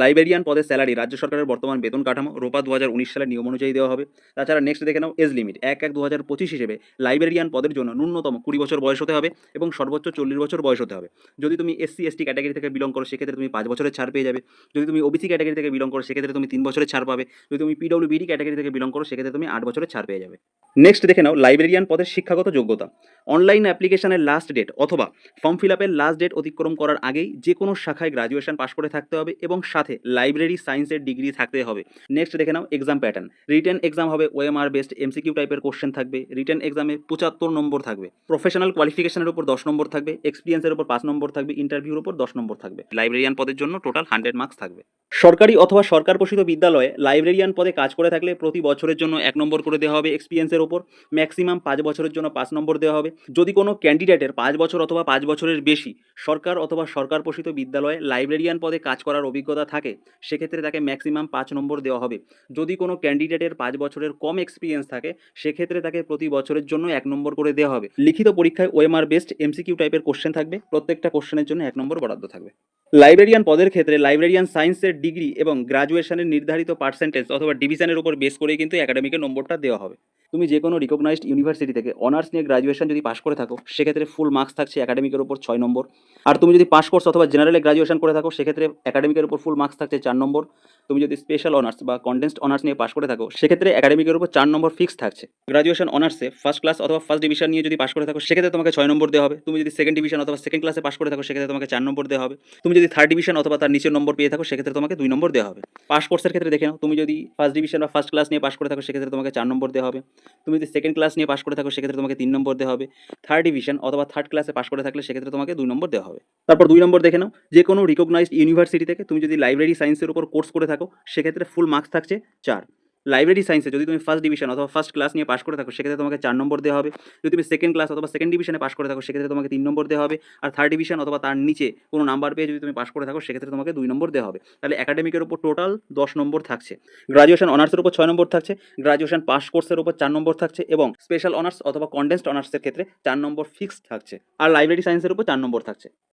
Librarian পদের salary, রাজ্য সরকারের বর্তমান বেতন কাঠামো, রোপা দু হাজার উনিশ সালের নিয়ম অনুযায়ী দেওয়া হবে। তাছাড়া নেক্সট দেখে নাও এজ লিমিট এক এক দু হিসেবে লাইব্রেরিয়ান পদের জন্য ন্যূনতম কুড়ি বছর বয়স হতে হবে এবং সর্বোচ্চ চল্লিশ বছর বয়স হতে হবে। যদি তুমি এসসি এসটি ক্যাটাগরি থেকে বিলং করো, সেক্ষেত্রে তুমি পাঁচ বছরের ছাড় পেয়ে যাবে। যদি তুমি ওবিসি ক্যাটাগরি থেকে বিলং করো, সেক্ষেত্রে তুমি তিন বছরের ছাড় পাবে। যদি তুমি পিডব্লিউবিডি ক্যাটাগরি থেকে বিলং করো, সেক্ষেত্রে তুমি আট বছরের ছাড় পেয়ে যাবে। নেক্সট দেখে নাও লাইব্রেরিয়ান পদের শিক্ষাগত যোগ্যতা। অনলাইন অ্যাপ্লিকেশনের লাস্ট ডেট অথবা ফর্ম ফিল আপের লাস্ট ডেট অতিক্রম করার আগেই যে কোনো শাখায় গ্রাজুয়েশন পাশ করে থাকতে হবে এবং সাথে লাইব্রেরি সায়েন্সের ডিগ্রি থাকতে হবে। নেক্সট দেখে নাও এক্সাম প্যাটার্ন রিটেন এক্সাম হবে ওএমআর বেস্ট এমসিকিউ টাইপের কোশ্চেন থাকবে। রিটেন এক্সামে পঁচাত্তর নম্বর থাকবে। প্রফেশনাল কোয়ালিফিকেশনের উপর দশ নম্বর থাকবে। এক্সপিরিয়েন্সের উপর পাঁচ নম্বর থাকবে। ইন্টারভিউর উপর দশ নম্বর থাকবে। লাইব্রেরিয়ান পদের জন্য টোটাল হান্ড্রেড মার্কস থাকবে। সরকারি অথবা সরকার পোষিত বিদ্যালয়ে লাইব্রেরিয়ান পদে কাজ করে থাকলে প্রতি বছরের জন্য এক নম্বর করে দেওয়া হবে এক্সপিরিয়েন্সের ওপর ম্যাক্সিমাম পাঁচ বছরের জন্য পাঁচ নম্বর দেওয়া হবে। যদি কোনো ক্যান্ডিডেটের পাঁচ বছর অথবা পাঁচ বছরের বেশি সরকার অথবা সরকার পোষিত বিদ্যালয়ে লাইব্রেরিয়ান পদে কাজ করার অভিজ্ঞতা থাকে সেক্ষেত্রে তাকে ম্যাক্সিমাম পাঁচ নম্বর দেওয়া হবে। যদি কোনো ক্যান্ডিডেটের পাঁচ বছরের কম এক্সপিরিয়েন্স থাকে, সেক্ষেত্রে তাকে প্রতি বছরের জন্য এক নম্বর করে দেওয়া হবে। লিখিত পরীক্ষায় ওএমআর বেস্ট এমসিকিউ টাইপের কোশ্চেন থাকবে, প্রত্যেকটা কোশ্চেনের জন্য এক নম্বর বরাদ্দ থাকবে। লাইব্রেরিয়ান পদের ক্ষেত্রে লাইব্রেরিয়ান সায়েন্সের ডিগ্রি এবং গ্রাজুয়েশনের নির্ধারিত পার্সেন্টেজ অথবা ডিভিশনের উপর বেস করেই কিন্তু একাডেমিকের নম্বরটা দেওয়া হবে। তুমি যে কোনো রিকগনাইজড ইউনিভার্সিটি থেকে অনার্স নিয়ে গ্রাজুয়েশন যদি পাশ করে থাকো, সেক্ষেত্রে ফুল মার্কস থাকছে একাডেমিকের উপর ছয় নম্বর। আর তুমি যদি পাস কোর্স অথবা জেনারেলে গ্রাজুয়েশন করে থাকো, সেক্ষেত্রে একাডেমিকের উপর ফুল মার্কস থাকছে চার নম্বর। তুমি যদি স্পেশাল অনার্স বা কন্ডেন্সড অনার্স নিয়ে পাশ করে থাকো, সেক্ষেত্রে একাডেমিকের উপর চার নম্বর ফিক্স থাকছে। গ্রাজুয়েশন অনার্সে ফার্স্ট ক্লাস অথবা ফার্স্ট ডিভিশন নিয়ে যদি পাশ করে থাকো, সেক্ষেত্রে তোমাকে ছয় নম্বর দেওয়া হবে। তুমি যদি সেকেন্ড ডিভিশন অথবা সেকেন্ড ক্লাসে পাশ করে থাকো, সেক্ষেত্রে তোমাকে চার নম্বর দেওয়া হবে। তুমি যদি থার্ড ডিভিশন অথবা তার নিচের নম্বর পেয়ে থাকো, সেক্ষেত্রে তোমাকে দুই নম্বর দেওয়া হবে। পাস কোর্সের ক্ষেত্রে দেখে নাও, তুমি যদি ফার্স্ট ডিভিশন বা ফার্স্ট ক্লাস নিয়ে পাশ করে থাকো, সেক্ষেত্রে তোমাকে চার নম্বর দেওয়া হবে। তুমি যদি সেকেন্ড ক্লাস নিয়ে পাশ করে থাকো, সেক্ষেত্রে তোমাকে তিন নম্বর দেওয়া হবে। থার্ড ডিভিশন অথবা থার্ড ক্লাসে পাশ করে থাকলে, সেক্ষেত্রে তোমাকে দুই নম্বর দেওয়া হবে। তারপর দুই নম্বর দেখে নাও, যে কোনো রিকগনাইজড ইউনিভার্সিটি থেকে তুমি যদি লাইব্রেরি সায়েন্সের উপর কোর্স করে থাকো, সেক্ষেত্রে ফুল মার্কস থাকছে চার। লাইব্রেরি সায়েন্সে যদি তুমি ফার্স্ট ডিভিশন অথবা ফার্স্ট ক্লাস নিয়ে পাশ করে থাকো, সেক্ষেত্রে তোমাকে চার নম্বর দেওয়া হবে। যদি তুমি সেকেন্ড ক্লাস অথবা সেকেন্ড ডিভিশনে পাশ করে থাকো, সেক্ষেত্রে তোমাকে তিন নম্বর দেওয়া হবে। আর থার্ড ডিভিশন অথবা তার নিচে কোনো নাম্বার পেয়ে যদি তুমি পাশ করে থাকো, সেক্ষেত্রে তোমাকে দুই নম্বর দেওয়া হবে। তাহলে একাডেমিকের উপর টোটাল দশ নম্বর থাকছে। গ্রাজুয়েশন অনার্সের উপর ছয় নম্বর থাকছে। গ্রাজুয়েশন পাস কোর্সের উপর চার নম্বর থাকছে এবং স্পেশাল অনার্স অথবা কন্ডেন্সড অনার্সের ক্ষেত্রে চার নম্বর ফিক্সড থাকছে। আর লাইব্রেরি সায়েন্সের উপর চার নম্বর থাকছে।